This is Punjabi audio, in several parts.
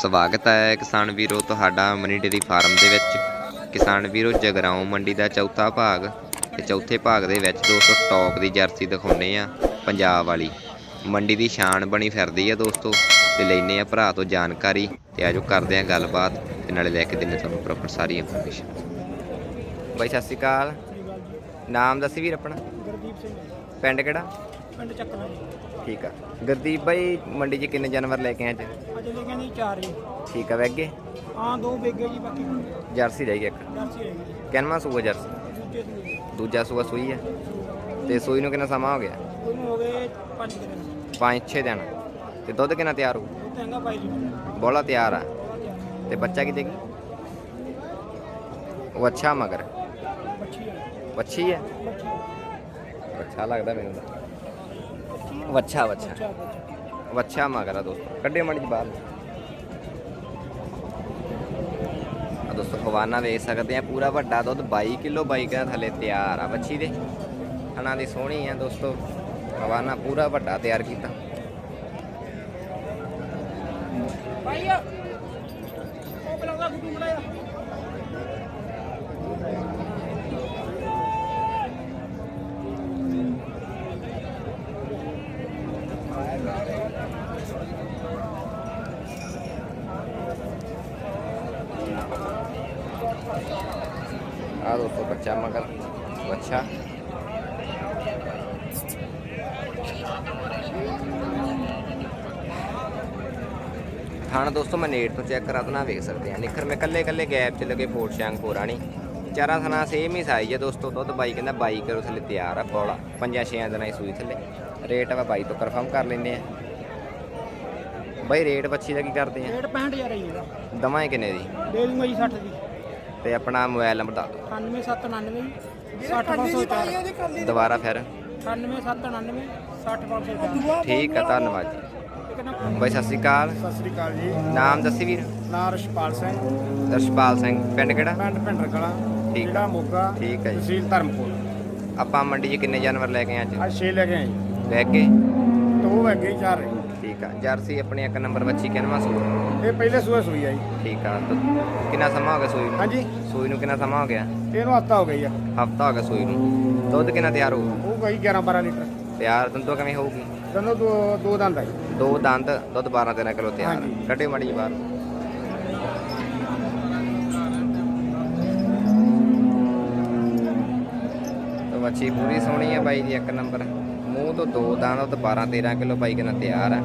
ਸਵਾਗਤ ਹੈ ਕਿਸਾਨ ਵੀਰੋ ਤੁਹਾਡਾ ਮਨੀ ਡੇਰੀ ਫਾਰਮ ਦੇ ਵਿੱਚ। ਕਿਸਾਨ ਵੀਰੋ ਜਗਰਾਉਂ ਮੰਡੀ ਦਾ ਚੌਥਾ ਭਾਗ ਤੇ ਚੌਥੇ ਭਾਗ ਦੇ ਵਿੱਚ ਦੋਸਤੋ ਟੌਪ ਦੀ ਜਰਸੀ ਦਿਖਾਉਨੇ ਆ ਪੰਜਾਬ ਵਾਲੀ। ਮੰਡੀ ਦੀ ਸ਼ਾਨ ਬਣੀ ਫਿਰਦੀ ਆ ਦੋਸਤੋ ਤੇ ਲੈਨੇ ਆ ਭਰਾ ਤੋਂ ਜਾਣਕਾਰੀ ਤੇ ਆਜੋ ਕਰਦੇ ਆ ਗੱਲਬਾਤ ਤੇ ਨਾਲੇ ਲੈ ਕੇ ਦਿੰਨੇ ਤੁਹਾਨੂੰ ਪ੍ਰੋਪਰ ਸਾਰੀ ਇਨਫੋਰਮੇਸ਼ਨ ਬਾਈ ਸਤਿ ਸ਼੍ਰੀ ਅਕਾਲ। ਨਾਮ ਦੱਸੀ ਵੀਰ ਆਪਣਾ? ਗੁਰਦੀਪ ਸਿੰਘ। ਪਿੰਡ ਕਿਹੜਾ? ਪਿੰਡ ਚੱਕਣਾ ਠੀਕ ਆ। ਗੁਰਦੀਪ ਬਾਈ ਮੰਡੀ 'ਚ ਕਿੰਨੇ ਜਾਨਵਰ ਲੈ ਕੇ ਆਏ ਅੱਜ ਕੇ ਆਂਦੇ ਚਾਰ ਜੀ। ਠੀਕ ਆ ਵੈਗੇ ਹਾਂ ਦੋ ਵੇਗੇ ਜੀ ਬਾਕੀ ਜਰਸੀ ਰਹਿ ਗਈ ਇੱਕ। ਜਰਸੀ ਰਹਿ ਗਈ। ਕਿੰਨਵਾਂ ਸੂਆ ਜਰਸੀ? ਦੂਜੇ ਸੂਏ ਦੂਜਾ ਸੂਆ ਸੂਈ ਹੈ ਤੇ ਸੂਈ ਨੂੰ ਕਿੰਨਾ ਸਮਾਂ ਹੋ ਗਿਆ? ਉਹਨੂੰ ਹੋ ਗਏ ਪੰਜ ਕੁ ਦਿਨ। 5-6 ਦਿਨ। ਤੇ ਦੁੱਧ ਕਿੰਨਾ ਤਿਆਰ ਹੋ ਉਹ ਬਾਈ ਜੀ। ਬੋਲਾ ਤਿਆਰ ਆ। ਤੇ ਬੱਚਾ ਕੀ ਦੇਗੀ ਉਹ ਅੱਛਾ ਮਗਰ। ਬੱਚੀ ਹੈ ਵੱਛੀ ਹੈ ਅੱਛਾ ਲੱਗਦਾ ਮੈਨੂੰ ਤਾਂ। ਵੱਛਾ ਵੱਛਾ। ਬੱਚਾ ਬੱਚਾ। ਵੱਛਾ ਮਗਰ ਆ ਦੋਸਤੋ। ਕੱਢੇ ਮੜੀ ਬਾਹਰ ਨੂੰ। ਦੋਸਤੋ ਖਵਾਨਾ ਵੇਖ ਸਕਦੇ ਆ ਪੂਰਾ ਵੱਡਾ ਦੁੱਧ 22 ਕਿਲੋ ਬਾਈ ਦਾ ਥੱਲੇ ਤਿਆਰ ਆ ਵੱਛੀ ਦੇ। ਹਣਾ ਦੀ ਸੋਹਣੀ ਆ ਦੋਸਤੋ ਖਵਾਨਾ ਪੂਰਾ ਵੱਡਾ ਤਿਆਰ ਕੀਤਾ। ਭਾਈ ਉਹ ਬਲਾਉਂਦਾ ਗੁੱਡੂ ਮੜਾਇਆ ਆ ਦੋਸਤੋ ਬੱਚਾ ਮਗਰ ਵੱਛਾ ਥਾਣਾ ਦੋਸਤੋ ਮੈਂ ਨੇੜ ਤੋਂ ਚੈੱਕ ਕਰਾ ਦਨਾ ਵੇਖ ਸਕਦੇ ਆ ਨਿਖਰ ਮੈਂ ਕੱਲੇ ਕੱਲੇ ਗੈਪ ਚ ਲਗੇ ਪੋਰਟ ਸ਼ਾਂਗ ਪੋਰਾਣੀ ਚਾਰਾਂ ਥਣਾ ਸੇਮ ਹੀ ਸਾਈਜ਼ ਹੈ ਦੋਸਤੋ ਦੁੱਧ ਬਾਈ ਕਹਿੰਦਾ ਬਾਈ ਕਰੋ ਥੱਲੇ ਤਿਆਰ ਆ ਬੋਲਾ ਪੰਜਾਂ ਛੇਆਂ ਦਿਨਾਂ ਦੀ ਸੂਈ ਥੱਲੇ ਰੇਟ ਆ ਬਾਈ ਤੋਂ ਕਨਫਰਮ ਕਰ ਲੈਂਦੇ ਆ ਬਾਈ ਰੇਟ ਬੱਚੀ ਦਾ ਕੀ ਕਰਦੇ ਆ ਰੇਟ 65000 ਹੈ ਜੀ ਇਹਦਾ ਦਵਾਂ ਕਿੰਨੇ ਦੀ ਦੇ ਦੂੰਗਾ ਜੀ 60 ਦੀ ਤੇ ਆਪਣਾ ਮੋਬਾਈਲ ਨੰਬਰ ਦੱਸ 98799 60504 ਦਿਓ ਦੁਬਾਰਾ ਫਿਰ। 98799 60504 ਠੀਕ ਆ ਧੰਨਵਾਦ ਜੀ। ਬਾਈ ਸਤਿ ਸ਼੍ਰੀ ਅਕਾਲ। ਸਤਿ ਸ੍ਰੀ ਅਕਾਲ ਜੀ। ਨਾਮ ਦੱਸੀ ਵੀਰ। ਨਾਂ ਰਸ਼ਪਾਲ ਸਿੰਘ। ਦਰਸ਼ਪਾਲ ਸਿੰਘ। ਪਿੰਡ ਕਿਹੜਾ? ਪਿੰਡ ਭਿੰਡਰ ਕਲਾਂ ਠੀਕ। ਜ਼ਿਲ੍ਹਾ ਮੋਗਾ ਠੀਕ ਹੈ ਜੀ। ਤਹਿਸੀਲ ਧਰਮਪੁਰ। ਆਪਾਂ ਮੰਡੀ 'ਚ ਕਿੰਨੇ ਜਾਨਵਰ ਲੈ ਕੇ ਆਏ ਅੱਜ? ਅੱਜ 6 ਲੈ ਕੇ ਆਏ। ਲੈ ਕੇ? ਦੋ ਹੈਗੇ ਚਾਰ। ਠੀਕ ਆ ਜਰਸੀ ਆਪਣੀ ਇੱਕ ਨੰਬਰ ਬੱਚੀ ਕਿੰਨਵਾਂ ਸੂਆ ਇਹ ਪਹਿਲੇ ਸੂਏ ਸੂਈ ਆ ਜੀ। ਠੀਕ ਆ ਤਾਂ ਕਿੰਨਾ ਸਮਾਂ ਹੋ ਗਿਆ ਸੂਈ ਨੂੰ? ਹਾਂਜੀ। ਸੂਈ ਨੂੰ ਕਿੰਨਾ ਸਮਾਂ ਹੋ ਗਿਆ? ਇਹਨੂੰ ਹਫਤਾ ਹੋ ਗਈ ਆ ਹਫਤਾ ਹੋ ਗਿਆ ਸੂਈ ਨੂੰ। ਦੁੱਧ ਕਿੰਨਾ ਤਿਆਰ ਹੋਊ ਉਹ ਗਈ 11 12 ਲੀਟਰ। ਤਿਆਰ ਦੰਦੋਂ ਕਿਵੇਂ ਹੋਊਗੀ? ਦੋਨੋਂ ਦੋ ਦੋ ਦੰਦ ਆ ਜੀ। ਦੋ ਦੰਦ ਦੁੱਧ 12 13 ਕਿਲੋ ਤਿਆਰ ਹਾਂਜੀ। ਕੱਢੇ ਮੜੀ ਬਾਹਰ। ਤਾਂ ਬੱਚੀ ਪੂਰੀ ਸੋਹਣੀ ਹੈ ਬਾਈ ਦੀ ਇੱਕ ਨੰਬਰ। ਮੂੰਹ ਤੋਂ ਦੋ ਦੰਦ ਦੁੱਧ 12 13 ਕਿਲੋ ਬਾਈ ਕਹਿੰਦਾ ਤਿਆਰ ਆ।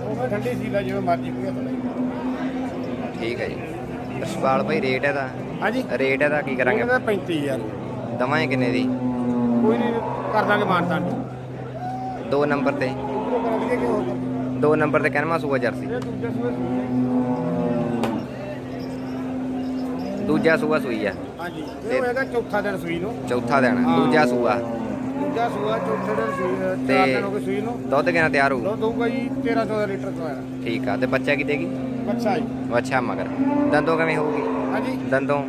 ਉਹ ਮੈਂ ਠੰਡੀ ਸੀ ਲੈ ਜਿਵੇਂ ਮਰਜ਼ੀ ਕੋਈ ਹੱਥ ਨਹੀਂ ਠੀਕ ਹੈ ਜੀ। ਰਸ਼ਪਾਲ ਭਾਈ ਰੇਟ ਇਹਦਾ। ਹਾਂਜੀ। ਰੇਟ ਇਹਦਾ ਕੀ ਕਰਾਂਗੇ? ਇਹਦਾ 35000 ਦਵਾਂਗੇ ਕਿੰਨੇ ਦੀ? ਕੋਈ ਨਹੀਂ ਕਰ ਦਾਂਗੇ ਮਾਨਤਾ ਨਹੀਂ ਦੋ। ਨੰਬਰ ਤੇ। ਦੋ ਨੰਬਰ ਤੇ ਕਹਿਣਾ ਸੂਆ ਜਰਸੀ। ਦੂਜੇ ਸੂਆ ਸੂਈ ਆ। ਹਾਂਜੀ। ਇਹ ਚੌਥਾ ਦਿਨ ਸੂਈ ਨੂੰ। ਚੌਥਾ ਦਿਨ। ਦੂਜਾ ਸੂਆ। ਦੂਜਾ ਸੂਆ ਚੌਥੇ ਦਿਨ ਸੂਈ ਚਾਰ ਦਿਨ ਹੋ ਗਏ ਸੂਈ ਨੂੰ। ਦੁੱਧ ਕਿੰਨਾ ਤਿਆਰ ਹੋਊ? ਦੋ ਦਊਗਾ ਜੀ 13 14 ਲੀਟਰ ਤੋਂ ਆਇਆ। ਠੀਕ ਆ ਤੇ ਬੱਚਾ ਕੀ? ਦੇਗੀ ਅੱਛਾ ਜੀ ਅੱਛਾ ਮਗਰ ਦੰਦੋਂ ਕਿਵੇਂ ਹੋਊਗੀ ਹਾਂਜੀ ਦੰਦੋਂ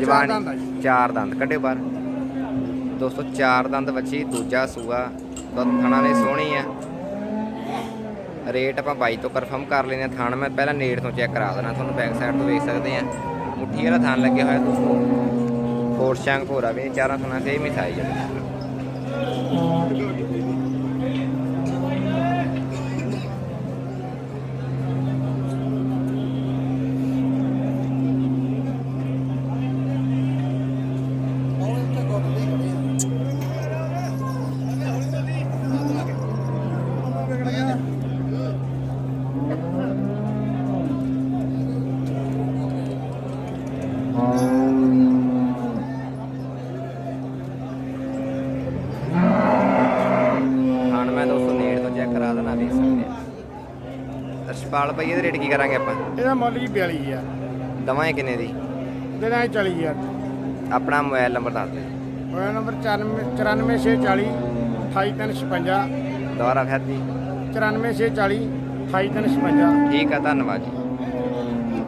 ਜਵਾਨੀ ਦੰਦ ਆ ਜੀ। ਚਾਰ ਦੰਦ ਕੱਢੇ ਬਾਹਰ ਦੋਸਤੋ ਚਾਰ ਦੰਦ ਬੱਚੀ ਦੂਜਾ ਸੂਆ ਥਣਾ ਨੇ ਸੋਹਣੀ ਆ ਰੇਟ ਆਪਾਂ ਬਾਈ ਤੋਂ ਕਨਫਰਮ ਕਰ ਲੈਨੇ ਆ ਥਣ ਮੈਂ ਪਹਿਲਾਂ ਨੇੜ ਤੋਂ ਚੈੱਕ ਕਰਾ ਦੇਣਾ ਤੁਹਾਨੂੰ ਬੈਕ ਸਾਈਡ ਤੋਂ ਵੇਖ ਸਕਦੇ ਆ ਮੁੱਠੀ ਵਾਲਾ ਥਣ ਲੱਗਿਆ ਹੋਇਆ ਦੋਸਤੋ ਫੋਰ ਸ਼ਾਂਗ ਭੋਰਾ ਵੀ ਚਾਰਾਂ ਥਣਾ ਸੇਮ ਹੀ ਸਾਈਜ਼ ਆ ਅਸ਼ਪਾਲ ਭਾਈ ਇਹਦੇ ਰੇਟ ਕੀ ਕਰਾਂਗੇ ਆਪਾਂ? ਇਹਦਾ ਮੁੱਲ ਜੀ 42000 ਦਵਾਂਗੇ ਕਿੰਨੇ ਦੀ? ਦੇਣਾ 40000 ਆਪਣਾ ਮੋਬਾਈਲ ਨੰਬਰ ਦੱਸ ਦਿਓ। ਮੋਬਾਈਲ ਨੰਬਰ 94 94640 28356 ਦੁਬਾਰਾ ਫਿਰ ਜੀ। 94640 28356 ਠੀਕ ਆ ਧੰਨਵਾਦ ਜੀ।